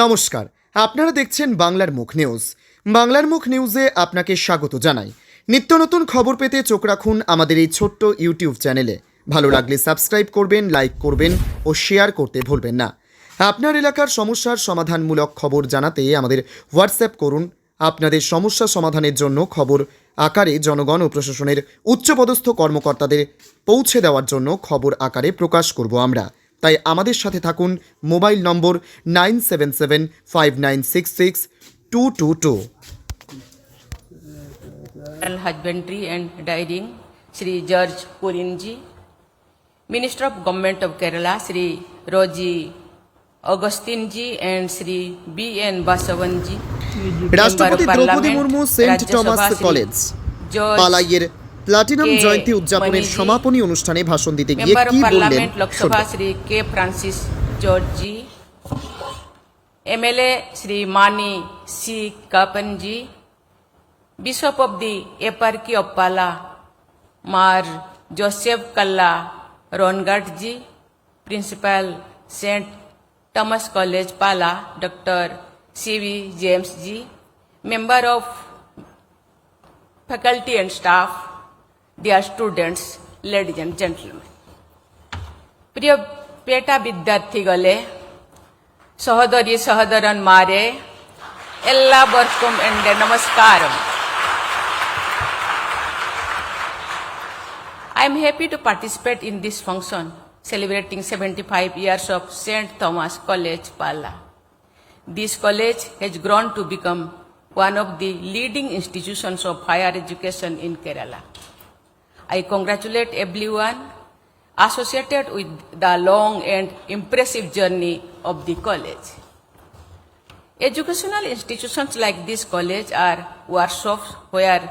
নমস্কার, আপনারা দেখছেন বাংলার মুখ নিউজ। বাংলার মুখ নিউজে আপনাকে স্বাগত জানাই। নিত্য নতুন খবর পেতে চোখ রাখুন আমাদের এই ছোট্ট ইউটিউব চ্যানেলে। ভালো লাগলে সাবস্ক্রাইব করবেন, লাইক করবেন ও শেয়ার করতে ভুলবেন না। আপনার এলাকার সমস্যার সমাধানমূলক খবর জানাতে আমাদের হোয়াটসঅ্যাপ করুন। আপনাদের সমস্যা সমাধানের জন্য খবর আকারে জনগণ ও প্রশাসনের উচ্চপদস্থ কর্মকর্তাদের পৌঁছে দেওয়ার জন্য খবর আকারে প্রকাশ করব আমরা। তাই আমাদের সাথে থাকুন mobile number nine seven seven five nine six six two two two. হাজবেন্ডরি and ডাইরিং Shri George পুরিনজি minister of government of Kerala Shri Rosy অগস্তিনজি and Shri B N বাসবনজি রাষ্ট্রপতি Droupadi Murmu Saint Thomas College পালাইয়ের platinum কে জয়ন্তী উদযাপনের সমাপনী অনুষ্ঠানে ভাষণ দিতে গিয়ে কি বললেন। Sri K. Francis George MLA, Sri Mani C. Kapanji, Bishop of the Eparchy of Pala, Mar Joseph Kalla Rongatji, Principal St. Thomas College, Pala, Dr. C.V. James G, Member of Faculty and Staff, dear students, ladies and gentlemen. প্রিয় পেটা বিদ্যার্থী গলে সহোদরী সহোদরন মারে എല്ലാവർക്കും എൻ്റെ നമസ്കാരം I am happy to participate in this function celebrating 75 years of St. Thomas College, Pala. This college has grown to become one of the leading institutions of higher education in Kerala. I congratulate everyone associated with the long and impressive journey of the college. Educational institutions like this college are workshops where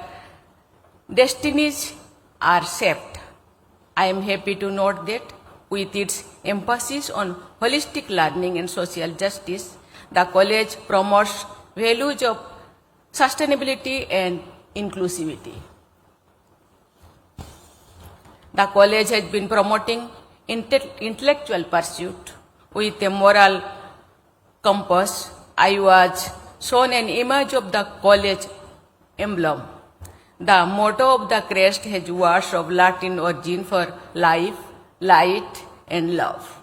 destinies are shaped. I am happy to note that with its emphasis on holistic learning and social justice, the college promotes values of sustainability and inclusivity. The college has been promoting intellectual pursuit with a moral compass. I was shown an image of the college emblem. The motto of the crest has words of Latin origin for life, light, and love.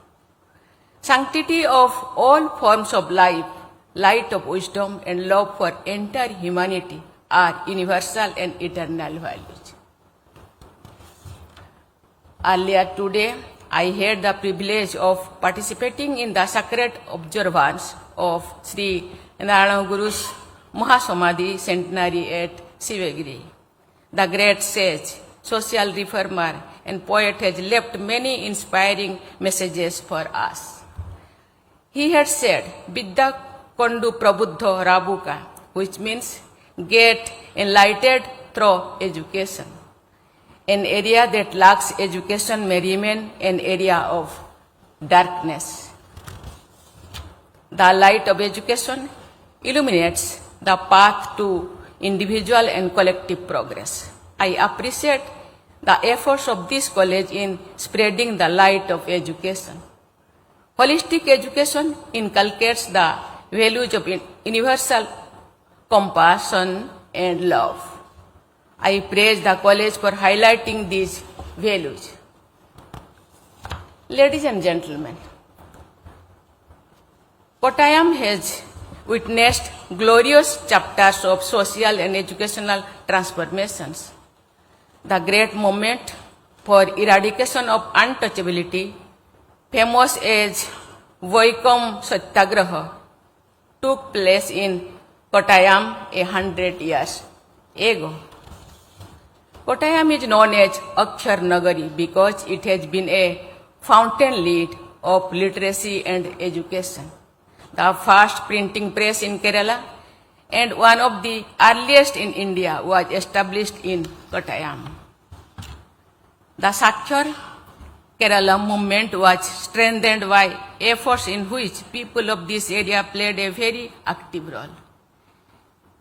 Sanctity of all forms of life, light of wisdom, and love for entire humanity are universal and eternal values. Earlier today, I had the privilege of participating in the sacred observance of Sri Narayana Guru's Mahasamadhi centenary at Sivagiri. The great sage, social reformer, and poet has left many inspiring messages for us. He had said, Vidya Kondu Prabuddha Rabuka, which means get enlightened through education. An area that lacks education may remain an area of darkness. The light of education illuminates the path to individual and collective progress. I appreciate the efforts of this college in spreading the light of education. Holistic education inculcates the values of universal compassion and love. I praise the college for highlighting these values. Ladies and gentlemen, Kottayam has witnessed glorious chapters of social and educational transformations. The great movement for eradication of untouchability, famous as Vaikom Satyagraha, took place in Kottayam a hundred years ago. Kottayam is known as Akshar Nagari because it has been a fountain lead of literacy and education. The first printing press in Kerala and one of the earliest in India was established in Kottayam. The Sakshar Kerala movement was strengthened by efforts in which people of this area played a very active role.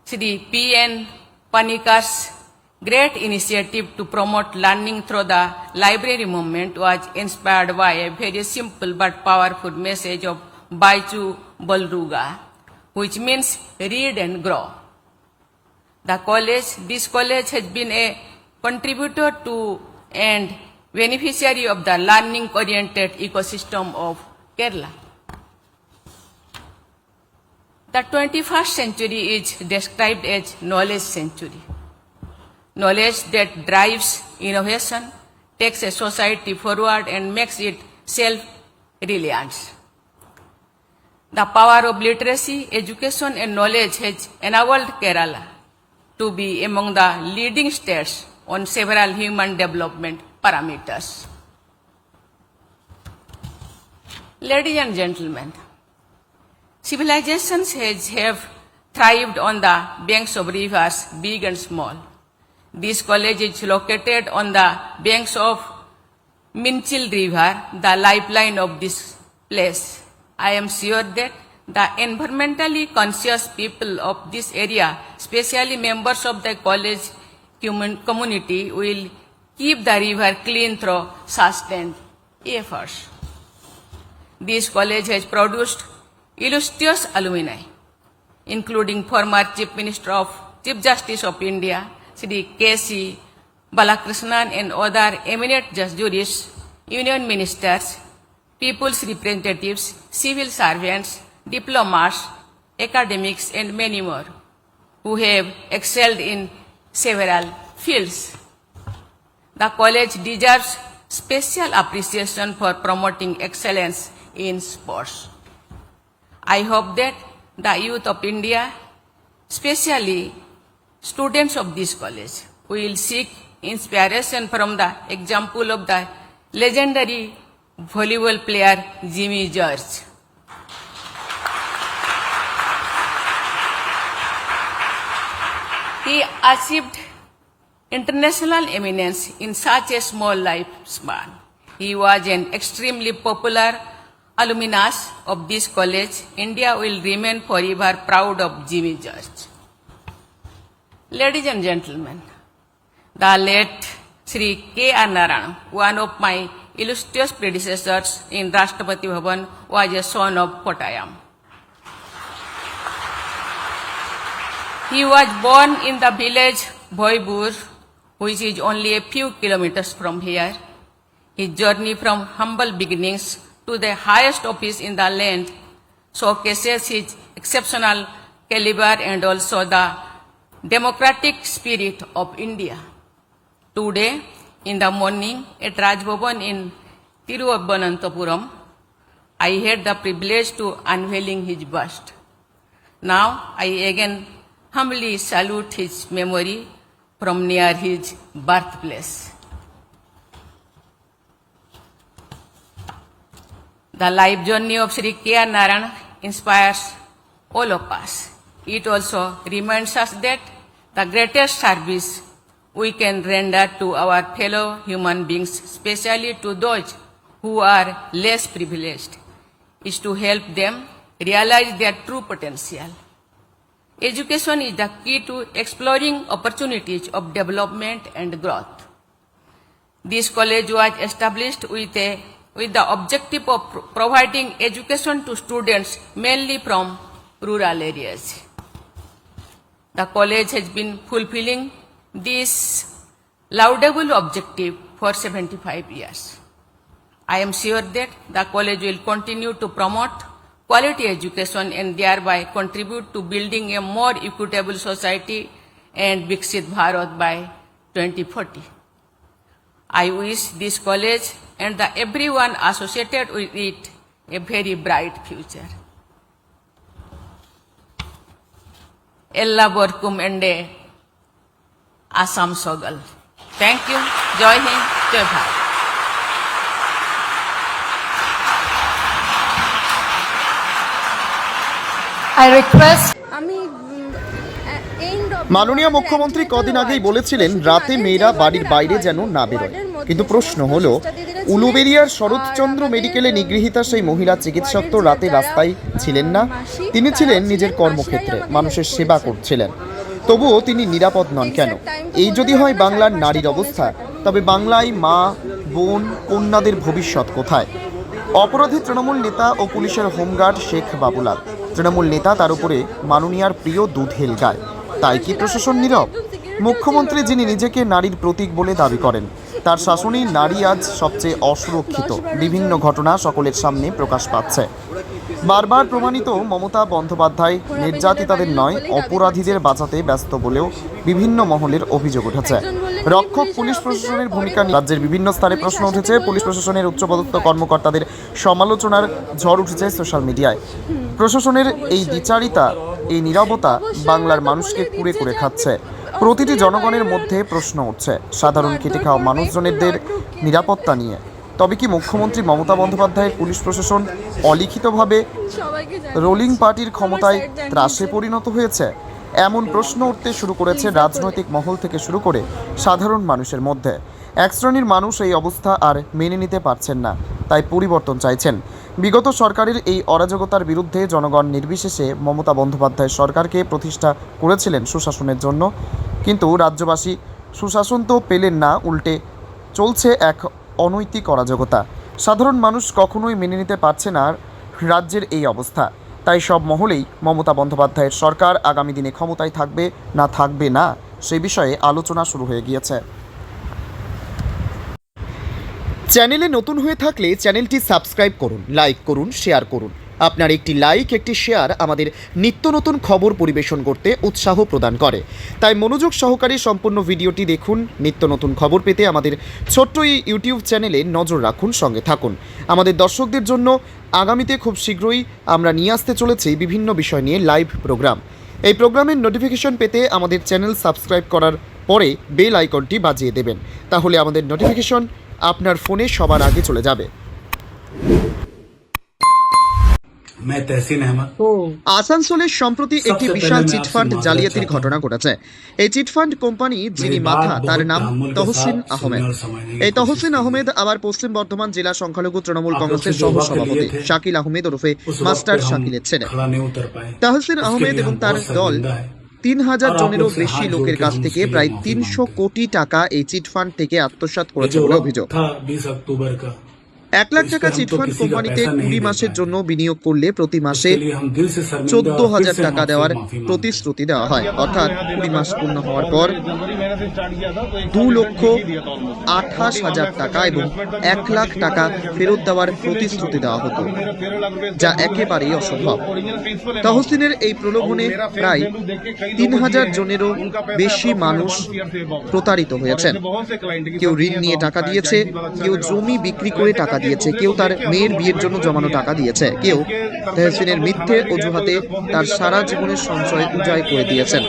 Sri P.N. Panikar's great initiative to promote learning through the library movement was inspired by a very simple but powerful message of Baichu Balruga, which means read and grow. The college, this college has been a contributor to and beneficiary of the learning oriented ecosystem of Kerala. The 21st century is described as knowledge century. Knowledge that drives innovation, takes a society forward and makes it self-reliant. The power of literacy, education and knowledge has enabled Kerala to be among the leading states on several human development parameters. Ladies and gentlemen, civilizations has, have thrived on the banks of rivers, big and small. This college is located on the banks of Minchil River, the lifeline of this place. I am sure that the environmentally conscious people of this area, especially members of the college community, will keep the river clean through sustained efforts. This college has produced illustrious alumni, including former Chief Minister of Chief Justice of India, Sri K.C. Balakrishnan and other eminent jurists, union ministers, people's representatives, civil servants, diplomats, academics, and many more who have excelled in several fields. The college deserves special appreciation for promoting excellence in sports. I hope that the youth of India, especially students of this college, will seek inspiration from the example of the legendary volleyball player Jimmy George. He achieved international eminence in such a small lifespan. He was an extremely popular alumnus of this college. India will remain forever proud of Jimmy George. Ladies and gentlemen, the late Sri K. R. Narayan, one of my illustrious predecessors in Rashtrapati Bhavan, was a son of Kottayam. He was born in the village Bhoibur, which is only a few kilometers from here. His journey from humble beginnings to the highest office in the land showcases his exceptional caliber and also the democratic spirit of India. Today, in the morning at Rajbhavan in Tiruvananthapuram, I had the privilege to unveiling his bust. Now I again humbly salute his memory from near his birthplace. The life journey of Sri K. Inspires all of us. It also reminds us that the greatest service we can render to our fellow human beings, especially to those who are less privileged, is to help them realize their true potential. Education is the key to exploring opportunities of development and growth. This college was established with, a, with the objective of pro- providing education to students mainly from rural areas. The college has been fulfilling this laudable objective for 75 years. I am sure that the college will continue to promote quality education and thereby contribute to building a more equitable society and Viksit Bharat by 2040. I wish this college and the everyone associated with it a very bright future. Ella Borkum Ende Assam Sogal. Thank you. Joy Hind. Joy Bharat. I request মাননীয় মুখ্যমন্ত্রী কদিন আগেই বলেছিলেন রাতে মেয়েরা বাড়ির বাইরে যেন না বেরোয় কিন্তু প্রশ্ন হলো উলুবেরিয়ার শরৎচন্দ্র মেডিকেলে নিগৃহীতা সেই মহিলা চিকিৎসক তো রাতে রাস্তায় ছিলেন না তিনি ছিলেন নিজের কর্মক্ষেত্রে মানুষের সেবা করছিলেন। তবুও তিনি নিরাপদ নন কেন? এই যদি হয় বাংলার নারীর অবস্থা তবে বাংলায় মা বোন কন্যাদের ভবিষ্যৎ কোথায়? অপরাধী তৃণমূল নেতা ও পুলিশের হোমগার্ড শেখ বাবুলাল। তৃণমূল নেতা তার উপরে মাননীয়ার প্রিয় দুধেল গায়। তাই কি প্রশাসন নীরব? মুখ্যমন্ত্রী যিনি নিজেকে নারীর প্রতীক বলে দাবি করেন তার শাসনেই নারী আজ সবচেয়ে অসুরক্ষিত। বিভিন্ন ঘটনা সকলের সামনে প্রকাশ পাচ্ছে। বারবার প্রমাণিত মমতা বন্দ্যোপাধ্যায় নির্যাতিতাদের নয়, অপরাধীদের বাঁচাতে ব্যস্ত বলেও বিভিন্ন মহলের অভিযোগ উঠেছে। রক্ষক পুলিশ প্রশাসনের ভূমিকা রাজ্যের বিভিন্ন স্থানে প্রশ্ন উঠেছে। পুলিশ প্রশাসনের উচ্চপদস্থ কর্মকর্তাদের সমালোচনার ঝড় উঠেছে সোশ্যাল মিডিয়ায়। প্রশাসনের এই দ্বিচারিতা, এই নীরবতা বাংলার মানুষকে কুড়ে কুড়ে খাচ্ছে। প্রতিটি জনগণের মধ্যে প্রশ্ন উঠছে। সাধারণ খেটে খাওয়া মানুষজনেদের নিরাপত্তা নিয়ে। তবে কি মুখ্যমন্ত্রী মমতা বন্দ্যোপাধ্যায়ের পুলিশ প্রশাসন অলিখিতভাবে রোলিং পার্টির ক্ষমতায় ত্রাসে পরিণত হয়েছে? এমন প্রশ্ন উঠতে শুরু করেছে রাজনৈতিক মহল থেকে শুরু করে সাধারণ মানুষের মধ্যে। এক শ্রেণির মানুষ এই অবস্থা আর মেনে নিতে পারছেন না, তাই পরিবর্তন চাইছেন। বিগত সরকারের এই অরাজকতার বিরুদ্ধে জনগণ নির্বিশেষে মমতা বন্দ্যোপাধ্যায় সরকারকে প্রতিষ্ঠা করেছিলেন সুশাসনের জন্য। কিন্তু রাজ্যবাসী সুশাসন তো পেলেন না, উল্টে চলছে এক অনৈতিক অরাজকতা। সাধারণ মানুষ কখনোই মেনে নিতে পারছে না রাজ্যের এই অবস্থা। তাই সব মহলেই মমতা বন্দ্যোপাধ্যায়ের সরকার আগামী দিনে ক্ষমতায় থাকবে না থাকবে না, সে বিষয়ে আলোচনা শুরু হয়ে গিয়েছে। চ্যানেলে নতুন হয়ে থাকলে চ্যানেলটি সাবস্ক্রাইব করুন, লাইক করুন, শেয়ার করুন। আপনার একটি লাইক, একটি শেয়ার আমাদের নিত্য নতুন খবর পরিবেশন করতে উৎসাহ প্রদান করে। তাই মনোযোগ সহকারে সম্পূর্ণ ভিডিওটি দেখুন, নিত্য নতুন খবর পেতে আমাদের ছোট্ট এই ইউটিউব চ্যানেলে নজর রাখুন, সঙ্গে থাকুন। আমাদের দর্শকদের জন্য আগামীতে খুব শীঘ্রই আমরা নিয়ে আসতে চলেছি বিভিন্ন বিষয় নিয়ে লাইভ প্রোগ্রাম। এই প্রোগ্রামের নোটিফিকেশন পেতে আমাদের চ্যানেল সাবস্ক্রাইব করার পরে বেল আইকনটি বাজিয়ে দেবেন। তাহলে আমাদের নোটিফিকেশন আপনার ফোনে সবার আগে চলে যাবে। আসানসোলের সম্প্রতি একটি বিশাল চিটফান্ড জালিয়াতির ঘটনা ঘটেছে। এই চিটফান্ড কোম্পানি যিনি মাথা তার নাম তহসিন আহমেদ। এই তহসিন আহমেদ আবার পশ্চিম বর্ধমান জেলা সংখ্যালঘু তৃণমূল কংগ্রেসের সহ সভাপতি শাকিল আহমেদ ওরফে মাস্টার শাকিলের ছেলে। তহসিন আহমেদ এবং তার দল তিন হাজার জনেরও বেশি লোকের কাছ থেকে প্রায় তিনশো কোটি টাকা এই চিটফান্ড থেকে আত্মসাত করেছে বলে অভিযোগ। এক লাখ টাকা চিটফান্ড কোম্পানিতে কুড়ি মাসের জন্য বিনিয়োগ করলে প্রতি মাসে চোদ্দ হাজার টাকা দেওয়ার প্রতিশ্রুতি দেওয়া হয়। অর্থাৎ কুড়ি মাস পূর্ণ হওয়ার পর দু লক্ষ আঠাশ হাজার টাকা এবং এক লাখ টাকা ফেরত দেওয়ার প্রতিশ্রুতি দেওয়া হতো যা একেবারেই অসম্ভব। তহসিনের এই প্রলোভনে প্রায় তিন হাজার জনেরও বেশি মানুষ প্রতারিত হয়েছেন। কেউ ঋণ নিয়ে টাকা দিয়েছে কেউ জমি বিক্রি করে টাকা দিয়েছে কেউ তার মেয়ের বিয়ের জন্য জমানো টাকা দিয়েছে। কেউ তেহসিনের মিথ্যে অজুহাতে তার সারা জীবনের সঞ্চয় উজায় করে দিয়েছেন।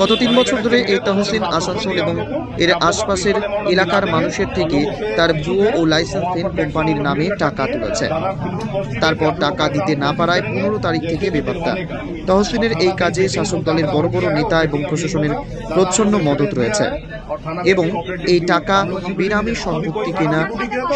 গত তিন বছর ধরে এই তহসিল আসানসোল এবং এর আশপাশের এলাকার মানুষের থেকে তার ভুয়ো ও লাইসেন্সহীন কোম্পানির নামে টাকা তুলেছে। তারপর টাকা দিতে না পারায় পনেরো তারিখ থেকে বেপাত্তা। তহসিলের এই কাজে শাসক দলের বড় বড় নেতা এবং প্রশাসনের প্রচ্ছন্ন মদত রয়েছে। এবং এই টাকা বেনামি সম্পত্তি কেনা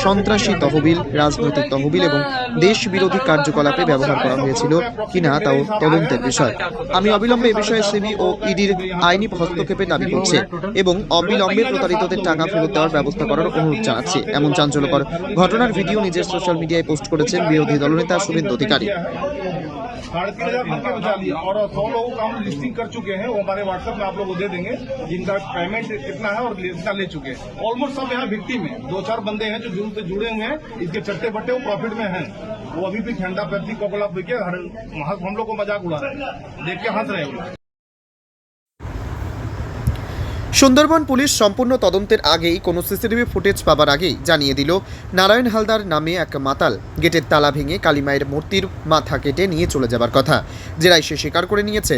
সন্ত্রাসী তহবিল রাজনৈতিক তহবিল এবং দেশ বিরোধী কার্যকলাপে ব্যবহার করা হয়েছিল কিনা তাও তদন্তের বিষয়। আমি অবিলম্বে এ বিষয়ে সেবি ও ইডির আইনি হস্তক্ষেপের দাবি করছে এবং অবিলম্বে প্রতারিতদের টাকা ফেরত দেওয়ার ব্যবস্থা করার অনুরোধ জানাচ্ছি। এমন চাঞ্চল্যকর ঘটনার ভিডিও নিজের সোশ্যাল মিডিয়ায় পোস্ট করেছেন বিরোধী দলনেতা শুভেন্দু অধিকারী। साढ़े तीन हज़ार भर के बचा लिया और सौ लोगों का हम लिस्टिंग कर चुके हैं, वो हमारे व्हाट्सएप में आप लोग को दे देंगे, जिनका पेमेंट कितना है और कितना ले चुके हैं। ऑलमोस्ट सब यहाँ विक्टिम है दो चार बंदे हैं जो जुर्म से जुड़े हुए हैं, इसके चट्टे बट्टे वो प्रॉफिट में हैं। वो अभी भी ठंडा पेप्सी कोकोला पी के हर हम लोग को मज़ाक उड़ा रहे हैं। देख के हंस रहे हैं সুন্দরবন পুলিশ সম্পূর্ণ তদন্তের আগেই কোনো সিসিটিভি ফুটেজ পাবার আগেই জানিয়ে দিল, নারায়ণ হালদার নামে এক মাতাল। গেটের তালা ভেঙে কালীমায়ের মূর্তির মাথা কেটে নিয়ে চলে যাবার কথা। জেরায় সে স্বীকার করে নিয়েছে।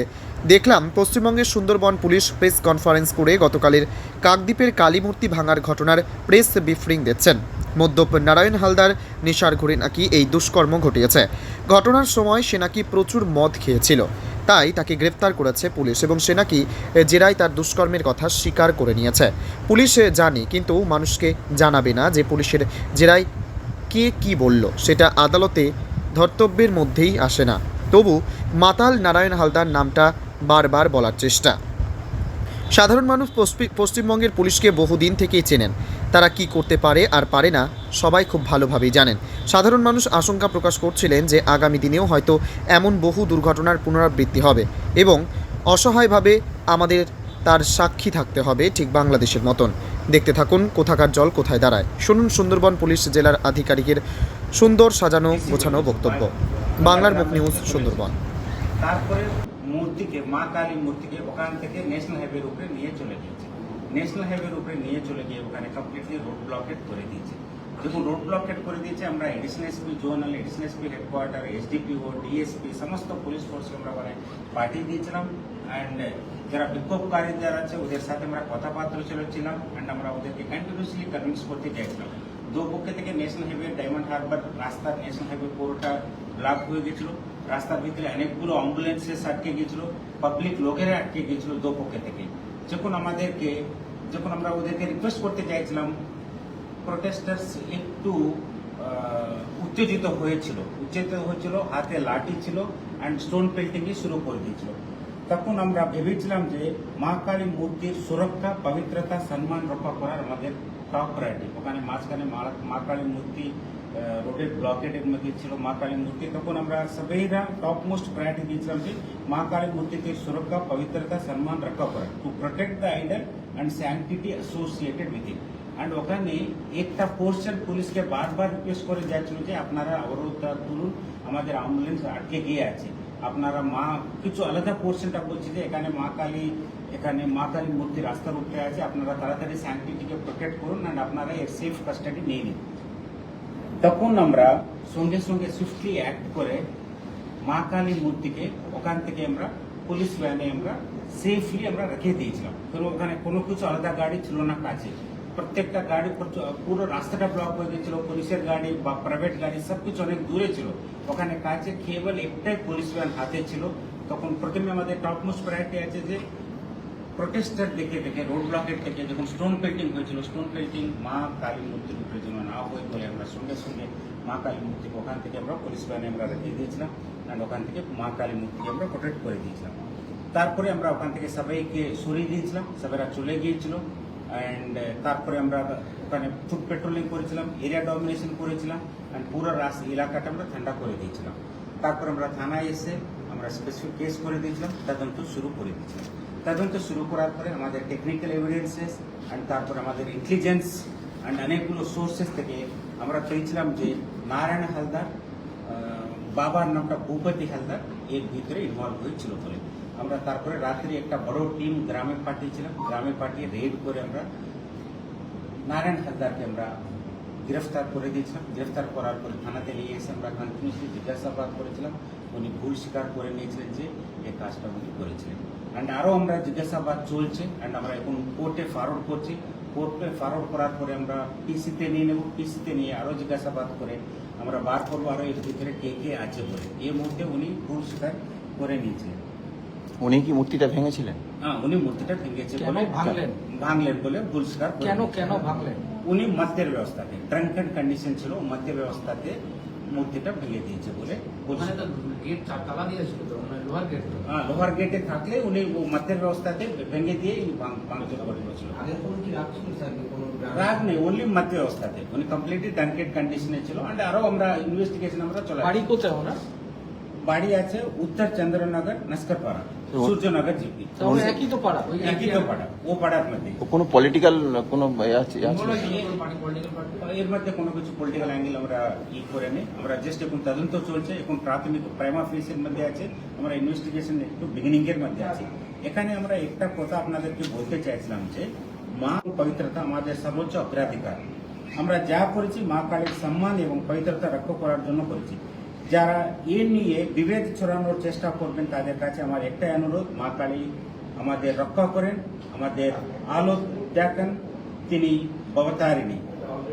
দেখলাম পশ্চিমবঙ্গের সুন্দরবন পুলিশ প্রেস কনফারেন্স করে গতকালের কাকদ্বীপের কালী মূর্তি ভাঙার ঘটনার প্রেস বিফ্রিং দিচ্ছেন। মদ্যপ নারায়ণ হালদার, নেশার ঘুরে নাকি এই দুষ্কর্ম ঘটিয়েছে। ঘটনার সময় সে নাকি প্রচুর মদ খেয়েছিল। তাই তাকে গ্রেফতার করেছে পুলিশ এবং সে নাকি জেরায় তার দুষ্কর্মের কথা স্বীকার করে নিয়েছে। পুলিশ জানে, কিন্তু মানুষকে জানাবে না যে পুলিশের জেরায় কে কি বলল। সেটা আদালতে ধর্তব্যের মধ্যেই আসে না। তবু মাতাল নারায়ণ হালদার নামটা বারবার বলার চেষ্টা। সাধারণ মানুষ পশ্চিমবঙ্গের পুলিশকে বহুদিন থেকেই চেনেন। তারা কি করতে পারে আর পারে না, সবাই খুব ভালোভাবেই জানেন। সাধারণ মানুষ আশঙ্কা প্রকাশ করছিলেন যে আগামী দিনেও হয়তো এমন বহু দুর্ঘটনার পুনরাবৃত্তি হবে এবং অসহায়ভাবে আমাদের তার সাক্ষী থাকতে হবে ঠিক বাংলাদেশের মতন। দেখতে থাকুন কোথাকার জল কোথায় দাঁড়ায়। শুনুন সুন্দরবন পুলিশ জেলার আধিকারিকের সুন্দর সাজানো গোছানো বক্তব্য। বাংলার মুখ নিউজ, সুন্দরবন। তারপরে মূর্তিকে, মা কালী মূর্তিকে ওখান থেকে ন্যাশনাল হাইওয়ের উপরে নিয়ে চলে গিয়েছে। ন্যাশনাল হাইওয়ের উপরে নিয়ে চলে গিয়ে ওখানে কমপ্লিটলি রোড ব্লকেট করে দিয়েছে যখন রোড ব্লকেট করে দিয়েছে আমরা additional SP zonal additional SP headquarter SDPO DSP সমস্ত পুলিশ ফোর্সকে আমরা ওখানে পাঠিয়ে দিয়েছিলাম অ্যান্ড যারা বিক্ষোভকারী যারা আছে ওদের সাথে আমরা কথাবার্তা চলেছিলাম অ্যান্ড আমরা ওদেরকে কন্টিনিউসলি কনভিন্স করতে চাইছিলাম দু পক্ষে থেকে ন্যাশনাল হাইওয়ে ডায়মন্ড হারবার রাস্তা ন্যাশনাল হাইওয়ে পুরোটা ব্লক হয়ে গেছিল রাস্তার ভিতরে অনেকগুলো অ্যাম্বুলেন্সেস আটকে গেছিল পাবলিক লোকেরা আটকে গেছিল দু পক্ষে থেকে যখন আমাদেরকে যখন আমরা ওদেরকে রিকোয়েস্ট করতে চাইছিলাম প্রোটেস্টার্স একটু উত্তেজিত হয়েছিল। উত্তেজিত হয়েছিল, হাতে লাঠি ছিল অ্যান্ড স্টোন পেল্টিং শুরু করে দিয়েছিল। তখন আমরা ভেবেছিলাম যে মা কালী মূর্তির সুরক্ষা, পবিত্রতা, সম্মান রক্ষা করার আমাদের টপ প্রায়োরিটি ওখানে মাঝখানে মা- কালী মূর্তি রোডের ব্লকেটের মধ্যে ছিল মা কালী মূর্তি। তখন আমরা সবাইরা টপ মোস্ট প্রায়োরিটি দিয়েছিলাম যে মা কালী মূর্তিতে সুরক্ষা, পবিত্রতা, সম্মান রক্ষা করা to protect the idol and sanctity associated with it and ওখানে একটা পোর্শন পুলিশকে বারবার রিকোয়েস্ট করে যাচ্ছিল যে আপনারা অবরোধটা তুলুন, আমাদের অ্যাম্বুলেন্স আটকে গিয়ে আছে। আপনারা মা, কিছু আলাদা পোর্শনটা বলছে যে এখানে মা কালী, এখানে মা কালী মূর্তি রাস্তার উপরে আছে, আপনারা তাড়াতাড়ি স্যাংটিটিকে প্রোটেক্ট করুন অ্যান্ড আপনারা এর সেফ কাস্টাডি নিয়ে নিন। তখন আমরা সঙ্গে সঙ্গে সুইফটলি অ্যাক্ট করে মা কালী মূর্তিকে ওখান থেকে আমরা পুলিশ ভ্যানে আমরা সেফলি আমরা রেখে দিয়েছিলাম। কারণ ওখানে কোনো কিছু আলাদা গাড়ি ছিল না কাছে প্রত্যেকটা গাড়ি পুরো রাস্তাটা ব্লক হয়ে গেছিল, পুলিশের গাড়ি বা প্রাইভেট গাড়ি সব কিছু অনেক দূরে ছিল। ওখানে কাছে কেবল একটাই পুলিশ ভ্যান হাতে ছিল। তখন প্রথমে আমাদের টপ মোস্ট প্রায়োরিটি আছে যে প্রোটেস্টার দেখে দেখে রোড ব্লকের থেকে যখন স্টোন পেন্টিং হয়েছিল স্টোন পেন্টিং মা কালী মূর্তির উপরে যেন না হয় বলে আমরা সঙ্গে সঙ্গে মা কালী মূর্তিকে ওখান থেকে আমরা পুলিশ ভ্যানে আমরা রেখে দিয়েছিলাম অ্যান্ড ওখান থেকে মা কালী মূর্তিকে আমরা প্রোটেক্ট করে দিয়েছিলাম। তারপরে আমরা ওখান থেকে সবাইকে সরিয়ে দিয়েছিলাম, সবাইরা চলে গিয়েছিল অ্যান্ড তারপরে আমরা ওখানে ফুড পেট্রোলিং করেছিলাম এরিয়া ডমিনেশন করেছিলাম অ্যান্ড পুরো রাস এলাকাটা আমরা ঠান্ডা করে দিয়েছিলাম। তারপর আমরা থানায় এসে আমরা স্পেসিফিক কেস করে দিয়েছিলাম, তদন্ত শুরু করে দিয়েছিলাম। তদন্ত শুরু করার পরে আমাদের টেকনিক্যাল এভিডেন্সেস অ্যান্ড তারপর আমাদের ইন্টেলিজেন্স অ্যান্ড অনেকগুলো সোর্সেস থেকে আমরা পেয়েছিলাম যে নারায়ণ হালদার বাবার নামটা ভূপতি হালদার, এর ভিতরে ইনভলভ হয়েছিল বলে। আমরা তারপরে রাত্রি একটা বড় টিম গ্রামে পাঠিয়েছিলাম। গ্রামে পাঠিয়ে রেড করে আমরা নারায়ণ হালদারকে আমরা গ্রেফতার করে দিয়েছিলাম। গ্রেফতার করার পরে থানাতে নিয়ে এসে আমরা কন্টিনিউসলি জিজ্ঞাসাবাদ করেছিলাম। উনি ভুল স্বীকার করে নিয়েছিলেন যে এই কাজটা উনি করেছিলেন। অ্যান্ড আরও আমরা জিজ্ঞাসাবাদ চলছে অ্যান্ড আমরা এখন কোর্টে ফরওয়ার্ড করছি। কোর্টে ফরওয়ার্ড করার পরে আমরা পিসিতে নিয়ে নেব। পিসিতে নিয়ে আরও জিজ্ঞাসাবাদ করে আমরা বার করব আরও এর ভিতরে কে কে আছে বলে। এই মুহূর্তে উনি ভুল স্বীকার করে নিয়েছিলেন উনি কি মূর্তিটা ভেঙেছিলেন? হ্যাঁ উনি মূর্তিটা ভেঙেছে বলে ভাঙলেন? ভাঙলেন বলে ভুল স্বীকার কেন কেন ভাঙলেন? উনি মদ্যের ব্যবস্থাতে ড্রাঙ্কেন কন্ডিশন ছিল মদ্য ব্যবস্থাতে মূর্তিটা ভেঙে দিয়েছে বলে তো গেট তালা দিয়েছিল মানে লোহার গেট হ্যাঁ, লোহার গেটে থাকলে উনি ও মদ্যের ব্যবস্থাতে ভেঙে দিয়ে ভাঙ- ভাঙচুর করে দিয়েছিল। আগের কোনো কি রাখছিল স্যার? কোনো রাগ? নেই ওনলি মদ্য ব্যবস্থাতে। উনি কমপ্লিটলি ড্রাঙ্কেড কন্ডিশনে ছিল। অ্যান্ড আরও আমরা ইনভেস্টিগেশন আমরা চলে বাড়ি কোথায় ওনার? বাড়ি আছে উত্তর চন্দ্রনগর নস্করপাড়া সূর্যনগর জিপি। একই তো পাড়া একই তো পাড়া ও পাড়ার মধ্যে। কোনো পলিটিক্যাল কোনো আছে পার্টি এর মধ্যে কোনো কিছু পলিটিক্যাল অ্যাঙ্গেল আমরা ই করে নেই। আমরা জাস্ট এখন তদন্ত চলছে এখন প্রাথমিক প্রাইমা ফেসের মধ্যে আছে। আমরা ইনভেস্টিগেশন একটু বিগিনিং এর মধ্যে আছি। এখানে আমরা একটা কথা আপনাদেরকে বলতে চাইছিলাম যে মা পবিত্রতা আমাদের সর্বোচ্চ অগ্রাধিকার। আমরা যা করেছি মা কালীর সম্মান এবং পবিত্রতা রক্ষা করার জন্য করেছি। যারা এ নিয়ে বিভেদ ছড়ানোর চেষ্টা করবেন তাদের কাছে আমার একটাই অনুরোধ মা কালী আমাদের রক্ষা করেন আমাদের আলো দেখেন তিনি অবতারিণী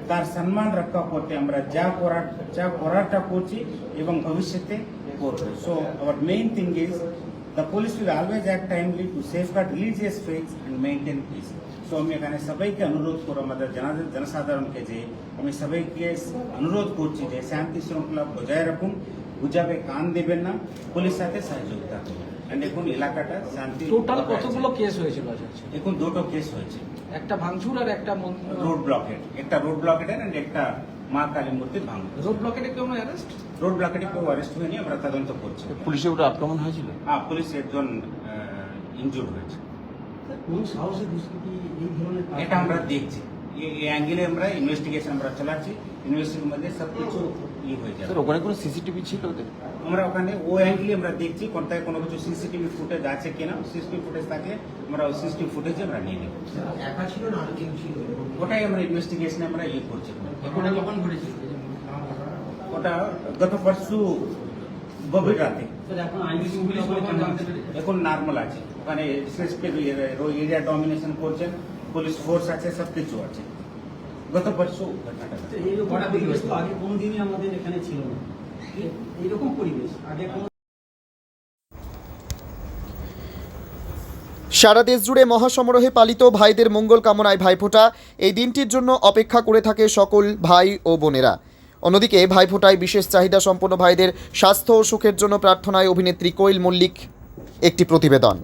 তার সম্মান রক্ষা করতে আমরা যা করার যা করারটা করছি এবং ভবিষ্যতে করবো so our main thing is the police will always act timely to safeguard religious faiths and maintain peace so আমি এখানে সবাইকে অনুরোধ করব আমাদের জনসাধারণকে যে আমি সবাইকে অনুরোধ করছি যে শান্তি শৃঙ্খলা বজায় রাখুন গুজাবে কান দেবেন না পুলিশ সাথে সহযোগিতা এখন এলাকাটা শান্তি টোটাল কতগুলো কেস হয়েছিল আচ্ছা, আচ্ছা। দুটো কেস হয়েছে। একটা ভাঙচুর আর একটা রোড ব্লকেট একটা রোড ব্লকেট এন্ড একটা মা কালী মূর্তি ভাঙন রোড ব্লকেটে কেউ অ্যারেস্ট রোড ব্লকেটে কেউ অ্যারেস্ট হয়নি আমরা তদন্ত করছি। পুলিশের উপরে আক্রমণ হয়েছিল? হ্যাঁ পুলিশ একজন ইনজুর হয়েছে। কোন সাহসে দুষ্কৃতি এই ধরনের এটা আমরা দেখছি। এই অ্যাঙ্গেলে আমরা ইনভেস্টিগেশন আমরা চালাচ্ছি। মধ্যে সব কিছু ই হয়ে যাবে। স্যার ওখানে কোনো সিসিটিভি ছিল আমরা ওখানে ও অ্যাঙ্গেলে আমরা দেখছি কোনটায় কোনো কিছু সিসিটিভি ফুটেজ আছে কিনা সিসিটিভি ফুটেজ থাকলে আমরা ওই সিসিটিভি ফুটেজে আমরা নিয়ে নেব। একা ছিল না আর কেউ ছিল? ওটাই আমরা ইনভেস্টিগেশনে আমরা ইয়ে করছি। ঘটনা কখন ঘটেছিল? ওটা গত পরশু গভীর রাতে। এখন নর্মাল আছে। ওখানে এরিয়া ডমিনেশন করছেন পুলিশ ফোর্স আছে সব কিছু আছে। গত পরশু ঘটনাটা ঘটেছে। পরিবেশ তো আগে কোনোদিনই আমাদের এখানে ছিল না। এইরকম পরিবেশ। আগে সারা দেশ জুড়ে মহাসমারোহে পালিত ভাইদের মঙ্গল কামনায় ভাইফোঁটা। এই দিনটির জন্য অপেক্ষা করে থাকে সকল ভাই ও বোনেরা। অন্যদিকে ভাইফোঁটায় বিশেষ চাহিদা সম্পন্ন ভাইদের স্বাস্থ্য ও সুখের জন্য প্রার্থনায় অভিনেত্রী কোয়েল মল্লিক একটি প্রতিবেদন।